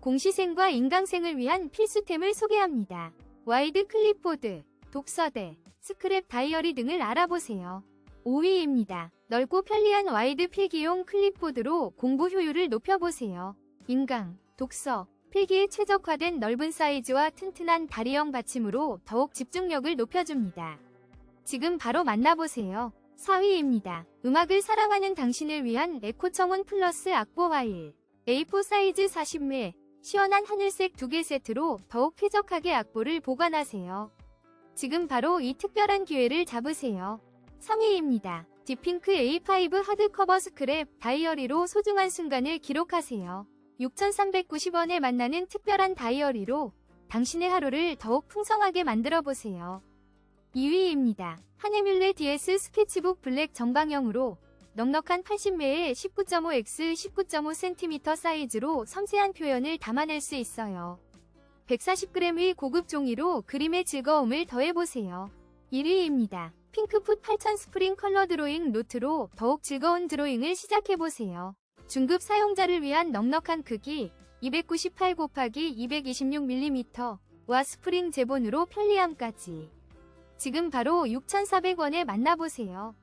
공시생과 인강생을 위한 필수템을 소개합니다. 와이드 클립보드, 독서대, 스크랩 다이어리 등을 알아보세요. 5위입니다. 넓고 편리한 와이드 필기용 클립보드로 공부 효율을 높여보세요. 인강, 독서, 필기에 최적화된 넓은 사이즈와 튼튼한 다리형 받침으로 더욱 집중력을 높여줍니다. 지금 바로 만나보세요. 4위입니다. 음악을 사랑하는 당신을 위한 에코청원 플러스 악보 파일. A4 사이즈 40매, 시원한 하늘색 두 개 세트로 더욱 쾌적하게 악보를 보관하세요. 지금 바로 이 특별한 기회를 잡으세요. 3위입니다. 디핑크 A5 하드커버 스크랩 다이어리로 소중한 순간을 기록하세요. 6,390원에 만나는 특별한 다이어리로 당신의 하루를 더욱 풍성하게 만들어 보세요. 2위입니다. 하네뮬레 DS 스케치북 블랙 정방형으로 넉넉한 80매의 19.5x 19.5cm 사이즈로 섬세한 표현을 담아낼 수 있어요. 140g의 고급 종이로 그림의 즐거움을 더해보세요. 1위입니다. 핑크풋 8000 스프링 컬러 드로잉 노트로 더욱 즐거운 드로잉을 시작해보세요. 중급 사용자를 위한 넉넉한 크기 298 곱하기 226mm 와 스프링 제본으로 편리함까지. 지금 바로 6,400원에 만나보세요.